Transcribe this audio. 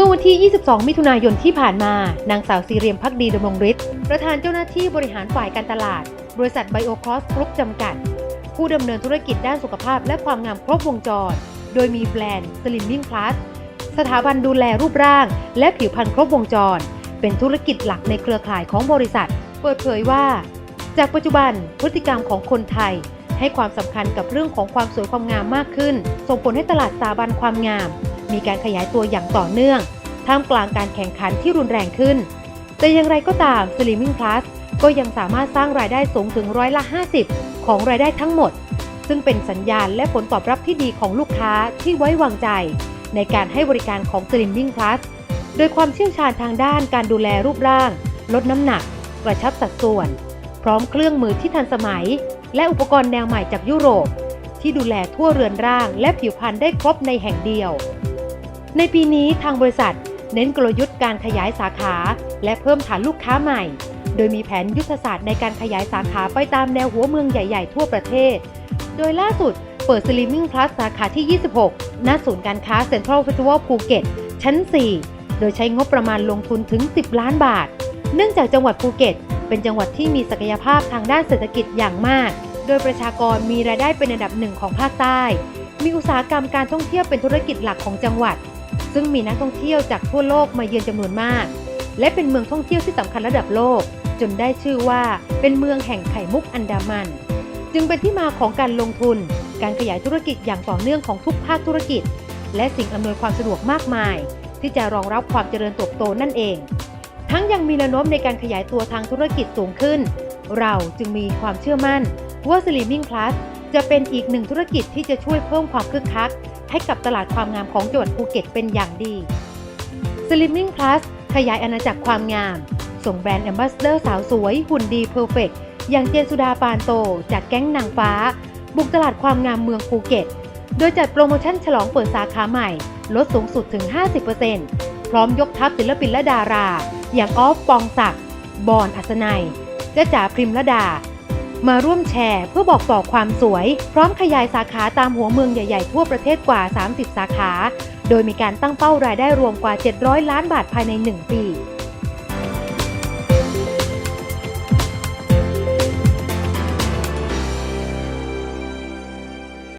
มื่อวันที่ 22 มิถุนายนที่ผ่านมา นางสาวซีเรียมพักดีดำรงฤทธิ์ ประธานเจ้าหน้าที่บริหารฝ่ายการตลาด บริษัทไบโอครอสกรุ๊ปจำกัด ผู้ดำเนินธุรกิจด้านสุขภาพและความงามครบวงจร โดยมีแบรนด์ Slimming Plus สถาบันดูแลรูปร่าง และผิวพรรณครบวงจร เป็นธุรกิจหลักในเครือข่ายของบริษัท เปิดเผยว่า จากปัจจุบันพฤติกรรมของคนไทย ให้ความสำคัญกับเรื่องของความสวยความงามมากขึ้น ส่งผลให้ตลาดสถาบันความงาม มีการขยายตัวอย่างต่อเนื่อง ท่ามกลางการแข่งขันที่รุนแรงขึ้น แต่อย่างไรก็ตาม Slimming Plus ก็ยังสามารถสร้างรายได้สูงถึงร้อยละ 50 ของรายได้ทั้งหมด ซึ่งเป็นสัญญาณและผลตอบรับที่ดีของลูกค้าที่ไว้วางใจ ในการให้บริการของ Slimming Plus โดยความเชี่ยวชาญทางด้านการดูแลรูปร่าง ลดน้ำหนัก กระชับสัดส่วน พร้อมเครื่องมือที่ทันสมัย และอุปกรณ์แนวใหม่จากยุโรป ที่ดูแลทั่วเรือนร่างและผิวพรรณได้ครบในแห่งเดียว ในปีนี้ทางบริษัทเน้นกลยุทธ์การขยายสาขา และเพิ่มฐานลูกค้าใหม่ โดยมีแผนยุทธศาสตร์ในการขยายสาขาไปตามแนวหัวเมืองใหญ่ ๆ ทั่วประเทศ โดยล่าสุดเปิด Slimming Plus สาขาที่ 26 ณ ศูนย์การค้าเซ็นทรัลเฟสติวัลภูเก็ต ชั้น 4 โดยใช้งบประมาณลงทุนถึง 10 ล้านบาท เนื่องจากจังหวัดภูเก็ต เป็นจังหวัดที่มีศักยภาพทางด้านเศรษฐกิจอย่างมาก โดยประชากรมีรายได้เป็นอันดับหนึ่งของภาคใต้ มีอุตสาหกรรมการท่องเที่ยวเป็นธุรกิจหลักของจังหวัด ซึ่งมีนักท่องเที่ยวจากทั่วโลกมาเยือนจำนวนมาก และเป็นเมืองท่องเที่ยวที่สำคัญระดับโลก จนได้ชื่อว่าเป็นเมืองแห่งไข่มุกอันดามัน จึงเป็นที่มาของการลงทุน การขยายธุรกิจอย่างต่อเนื่องของทุกภาคธุรกิจ และสิ่งอำนวยความสะดวกมากมาย ที่จะรองรับความเจริญเติบโตนั่นเอง ทั้งยังมีแนวโน้มในการขยายตัวทางธุรกิจสูงขึ้น เราจึงมีความเชื่อมั่นว่า Slimming Plus จะเป็นอีกหนึ่งธุรกิจที่จะช่วยเพิ่มความคึกคัก ให้กับตลาดความงามของจังหวัดภูเก็ตเป็นอย่างดี Slimming Plus ขยายอาณาจักรความงาม ส่งแบรนด์แอมบาสเดอร์สาวสวย หุ่นดีเพอร์เฟกอย่างเจนสุดาปานโต จากแก๊งนางฟ้า บุกตลาดความงามเมืองภูเก็ต โดยจัดโปรโมชั่นฉลองเปิดสาขาใหม่ ลดสูงสุดถึง 50%พร้อมยกทัพศิลปินและดารา อย่างออฟปองศักดิ์บอนอัศนัยเจ้าจ๋าพริมระดา มาร่วมแชร์เพื่อบอกต่อความสวย พร้อมขยายสาขาตามหัวเมืองใหญ่ๆ ทั่วประเทศกว่า 30 สาขา โดยมีการตั้งเป้ารายได้รวมกว่า 700 ล้านบาทภายใน 1 ปี